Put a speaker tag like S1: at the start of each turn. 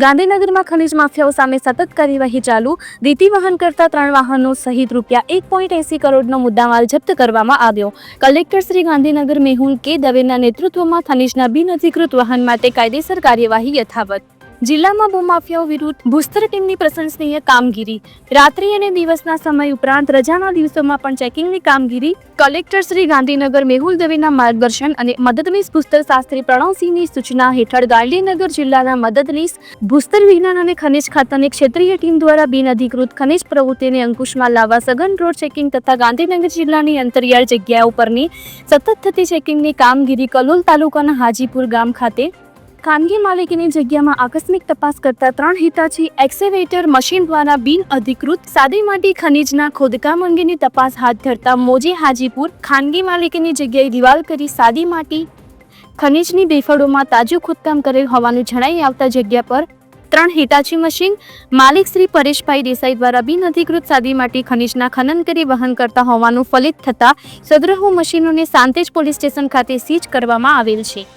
S1: ગાંધીનગરમાં ખનીજ માફિયાઓ સામે સતત કાર્યવાહી ચાલુ. રીતિ વહન કરતા ત્રણ વાહનો સહિત રૂપિયા એક પોઈન્ટ એસી કરોડનો મુદ્દામાલ જપ્ત કરવામાં આવ્યો. કલેક્ટર શ્રી ગાંધીનગર મેહુલ કે દવેના નેતૃત્વમાં ખનીજના બિનઅધિકૃત વાહન માટે કાયદેસર કાર્યવાહી યથાવત. જિલ્લામાં ભૂમાફિયાઓ વિરુદ્ધ ભૂસ્તર ટીમની પ્રશંસનીય કામગીરી. રાત્રિ અને દિવસના સમય ઉપરાંત રજાના દિવસોમાં પણ ચેકિંગની કામગીરી. કલેક્ટર શ્રી ગાંધીનગર મેહુલ દવેના માર્ગદર્શન અને મદદનીશ ભૂસ્તર શાસ્ત્રી પ્રણવસિંહની સૂચના હેઠળ ગાંધીનગર જિલ્લાના મદદનીશ ભૂસ્તર વિજ્ઞાન અને ખનિજ ખાતાની ક્ષેત્રીય ટીમ દ્વારા બિનઅધિકૃત ખનિજ પ્રવૃત્તિને અંકુશમાં લાવવા સઘન રોડ ચેકિંગ તથા ગાંધીનગર જિલ્લાની અંતરિયાળ જગ્યાઓ પરની સતત થતી ચેકિંગની કામગીરી કલોલ તાલુકાના હાજીપુર ગામ ખાતે ખાનગી માલિકીની જગ્યામાં આકસ્મિક તપાસ કરતા ત્રણ હિતાચી એક્સેવેટર મશીન દ્વારા બિન અધિકૃત સાદી માટી ખનીજના ખોદકામ અંગેની તપાસ હાથ ધરતા મોજી હાજીપુર ખાનગી માલિકીની જગ્યાએ દિવાલ કરી સાદી માટી ખનીજની બેફળોમાં તાજું ખોદકામ કરેલ હોવાનું જણાઈ આવતા જગ્યા પર ત્રણ હિટાચી મશીન માલિક શ્રી પરેશભાઈ દેસાઈ દ્વારા બિન અધિકૃત સાદી માટી ખનીજના ખનન કરી વહન કરતા હોવાનું ફલિત થતા સદ્રહુ મશીનોને સાંતેજ પોલીસ સ્ટેશન ખાતે સીઝ કરવામાં આવેલ છે.